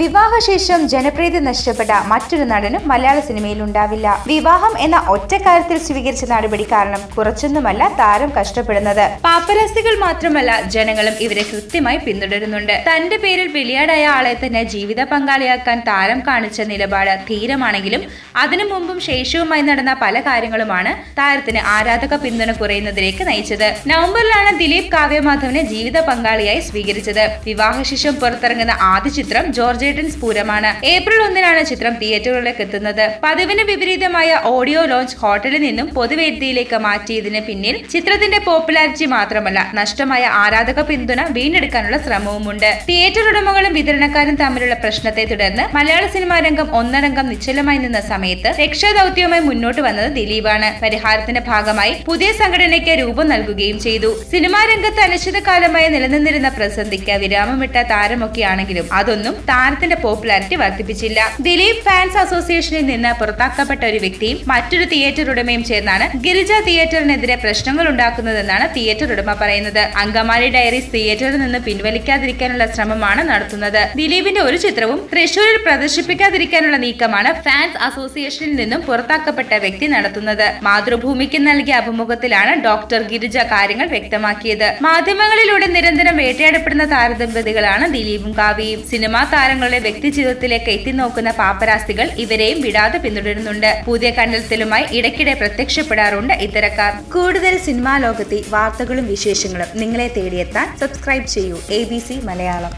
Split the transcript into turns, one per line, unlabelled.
വിവാഹശേഷം ജനപ്രീതി നഷ്ടപ്പെട്ട മറ്റൊരു നടനും മലയാള സിനിമയിൽ ഉണ്ടാവില്ല. വിവാഹം എന്ന ഒറ്റ കാര്യത്തിൽ സ്വീകരിച്ച നടപടി കാരണം കുറച്ചൊന്നുമല്ല താരം കഷ്ടപ്പെടുന്നത്. പാപ്പരാസികൾ മാത്രമല്ല ജനങ്ങളും ഇവരെ കൃത്യമായി പിന്തുടരുന്നുണ്ട്. തന്റെ പേരിൽ ബലിയാടായ ആളെ തന്നെ ജീവിത പങ്കാളിയാക്കാൻ താരം കാണിച്ച നിലപാട് ധീരമാണെങ്കിലും അതിനു മുമ്പും ശേഷവുമായി നടന്ന പല കാര്യങ്ങളുമാണ് താരത്തിന് ആരാധക പിന്തുണ കുറയുന്നതിലേക്ക് നയിച്ചത്. നവംബറിലാണ് ദിലീപ് കാവ്യമാധവനെ ജീവിത പങ്കാളിയായി സ്വീകരിച്ചത്. വിവാഹശേഷം പുറത്തിറങ്ങുന്ന ആദ്യ ചിത്രം ജോർജേട്ടൻ പൂരമാണ്. ഏപ്രിൽ ഒന്നിനാണ് ചിത്രം തിയേറ്ററുകളിലേക്ക് എത്തുന്നത്. പതിവിന് വിപരീതമായ ഓഡിയോ ലോഞ്ച് ഹോട്ടലിൽ നിന്നും പൊതുവേദിയിലേക്ക് മാറ്റിയതിന് പിന്നിൽ ചിത്രത്തിന്റെ പോപ്പുലാരിറ്റി മാത്രമല്ല നഷ്ടമായ ആരാധക പിന്തുണ വീണ്ടെടുക്കാനുള്ള ശ്രമവുമുണ്ട്. തിയേറ്റർ ഉടമകളും വിതരണക്കാരും തമ്മിലുള്ള പ്രശ്നത്തെ തുടർന്ന് മലയാള സിനിമാ രംഗം ഒന്നടങ്കം നിശ്ചലമായി നിന്ന സമയത്ത് രക്ഷാദൌത്യവുമായി മുന്നോട്ട് വന്നത് ദിലീപാണ്. പരിഹാരത്തിന്റെ ഭാഗമായി പുതിയ സംഘടനയ്ക്ക് രൂപം നൽകുകയും ചെയ്തു. സിനിമാ രംഗത്ത് അനിശ്ചിതകാലമായി നിലനിന്നിരുന്ന പ്രസന്ധിക്ക് വിരാമമിട്ട താരമൊക്കെയാണെങ്കിലും അതൊന്നും താരത്തിന്റെ പോപ്പുലാരിറ്റി വർദ്ധിപ്പിച്ചില്ല. ദിലീപ് ഫാൻസ് അസോസിയേഷനിൽ നിന്ന് പുറത്താക്കപ്പെട്ട ഒരു വ്യക്തിയും മറ്റൊരു തിയേറ്റർ ഉടമയും ചേർന്നാണ് ഗിരിജ തിയേറ്ററിനെതിരെ പ്രശ്നങ്ങൾ ഉണ്ടാക്കുന്നതെന്നാണ് തിയേറ്റർ ഉടമ പറയുന്നത്. അങ്കമാലി ഡയറീസ് തിയേറ്ററിൽ നിന്ന് പിൻവലിക്കാതിരിക്കാനുള്ള ശ്രമമാണ് നടത്തുന്നത്. ദിലീപിന്റെ ഒരു ചിത്രവും തൃശൂരിൽ പ്രദർശിപ്പിക്കാതിരിക്കാനുള്ള നീക്കമാണ് ഫാൻസ് അസോസിയേഷനിൽ നിന്നും പുറത്താക്കപ്പെട്ട വ്യക്തി നടത്തുന്നത്. മാതൃഭൂമിക്ക് നൽകിയ അഭിമുഖത്തിലാണ് ഡോക്ടർ ഗിരിജ കാര്യങ്ങൾ വ്യക്തമാക്കിയത്. മാധ്യമങ്ങളിലൂടെ നിരന്തരം വേട്ടയാടപ്പെടുന്ന താരദമ്പതികളാണ് ദിലീപും കാവ്യയും. സിനിമാ താരങ്ങളുടെ വ്യക്തി ജീവിതത്തിലേക്ക് എത്തി നോക്കുന്ന പാപ്പരാസ്തികൾ ഇവരെയും വിടാതെ പിന്തുടരുന്നുണ്ട്. പുതിയ കണ്ടെത്തലുമായി ഇടയ്ക്കിടെ പ്രത്യക്ഷപ്പെടാറുണ്ട് ഇത്തരക്കാർ. കൂടുതൽ സിനിമാ ലോകത്തെ വാർത്തകളും വിശേഷങ്ങളും നിങ്ങളെ തേടിയെത്താൻ സബ്സ്ക്രൈബ് ചെയ്യൂ. എ മലയാളം.